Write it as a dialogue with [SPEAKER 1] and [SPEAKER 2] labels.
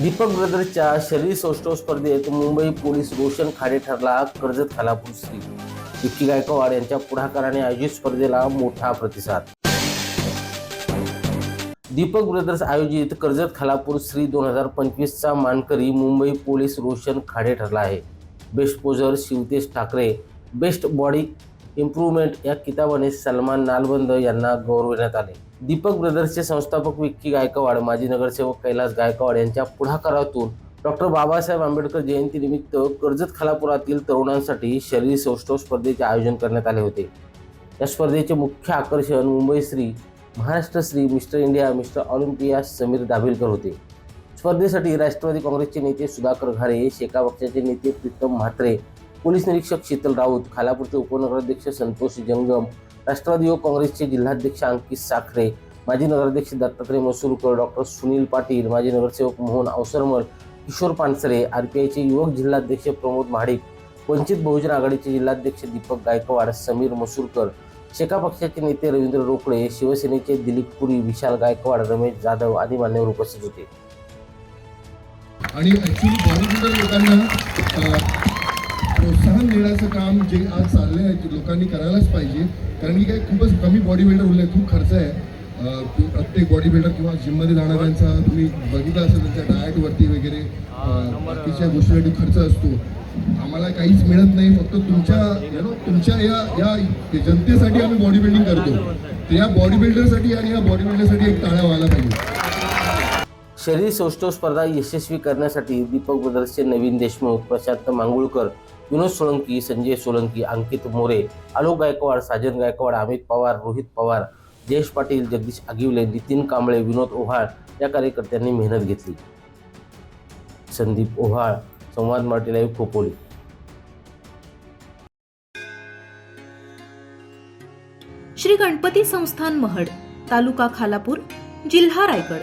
[SPEAKER 1] दीपक ब्रदर्सच्या शरीर सौष्ठव स्पर्धेत मुंबई पोलीस रोशन खाडे ठरला कर्जत खालापूर श्री विक्की गायकवाड यांच्या पुढाकाराने आयोजित स्पर्धेला मोठा प्रतिसाद. दीपक ब्रदर्स आयोजित कर्जत खालापूर श्री दोन हजार पंचवीसचा मानकरी मुंबई पोलीस रोशन खाडे ठरला आहे. Best poser Shivtesh Thackeray best body improvement या किताबाने सलमान नालबंद यांना गौरविण्यात आले. दीपक ब्रदर्सचे संस्थापक विक्की गायकवाड माजी नगरसेवक कैलास गायकवाड यांच्या पुढाकारातून डॉक्टर बाबासाहेब आंबेडकर जयंतीनिमित्त कर्जत खालापुरातील तरुणांसाठी शरीर सौष्ठव स्पर्धेचे आयोजन करण्यात आले होते. या स्पर्धेचे मुख्य आकर्षण Mumbai Shri Maharashtra Shri mister India mister Olympia Sameer Dabhilkar होते. स्पर्धेसाठी राष्ट्रवादी काँग्रेसचे नेते सुधाकर घारे शेका पक्षाचे नेते प्रीतम म्हात्रे पोलीस निरीक्षक शीतल राऊत खालापूरचे उपनगराध्यक्ष संतोष जंगम राष्ट्रवादी युवक काँग्रेसचे जिल्हाध्यक्ष अंकित साखरे माजी नगराध्यक्ष दत्तात्रय मसूरकर डॉक्टर सुनील पाटील माजी नगरसेवक मोहन अवसरमल किशोर पानसरे आर पी आयचे युवक जिल्हाध्यक्ष प्रमोद महाडिक वंचित बहुजन आघाडीचे जिल्हाध्यक्ष दीपक गायकवाड समीर मसूरकर शेका पक्षाचे नेते रवींद्र रोकडे शिवसेनेचे दिलीप पुरी विशाल गायकवाड रमेश जाधव आदी मान्यवर उपस्थित होते.
[SPEAKER 2] आणि देण्याचं काम जे आज चाललं आहे लोकांनी करायलाच पाहिजे. कारण की काही खूपच कमी बॉडी बिल्डर उरले खूप खर्च आहे. प्रत्येक बॉडी बिल्डर किंवा जिममध्ये जाणाऱ्यांचा तुम्ही बघितलं असेल त्यांच्या डाएटवरती वगैरे बाकीच्या गोष्टीसाठी खर्च असतो. आम्हाला काहीच मिळत नाही फक्त तुमच्या know, तुमच्या या या जनतेसाठी आम्ही बॉडी बिल्डिंग करतो. तर या बॉडी बिल्डरसाठी आणि या बॉडी बिल्डरसाठी एक टाळ्या व्हायला पाहिजे.
[SPEAKER 1] शरीर सौष्ठव स्पर्धा यशस्वी करण्यासाठी दीपक ब्रदर्सचे नवीन देशमुख प्रशांत मांगुळकर विनोद सोळंकी संजय सोलंकी अंकित मोरे आलोक गायकवाड साजन गायकवाड अमित पवार रोहित पवार जयेश पाटील जगदीश आगिवले नितीन कांबळे विनोद ओव्हाळ या कार्यकर्त्यांनी मेहनत घेतली. संदीप ओव्हाळ संवाद मराठी लाईव्ह खोपोली.
[SPEAKER 3] श्री गणपती संस्थान महड तालुका खालापूर जिल्हा रायगड.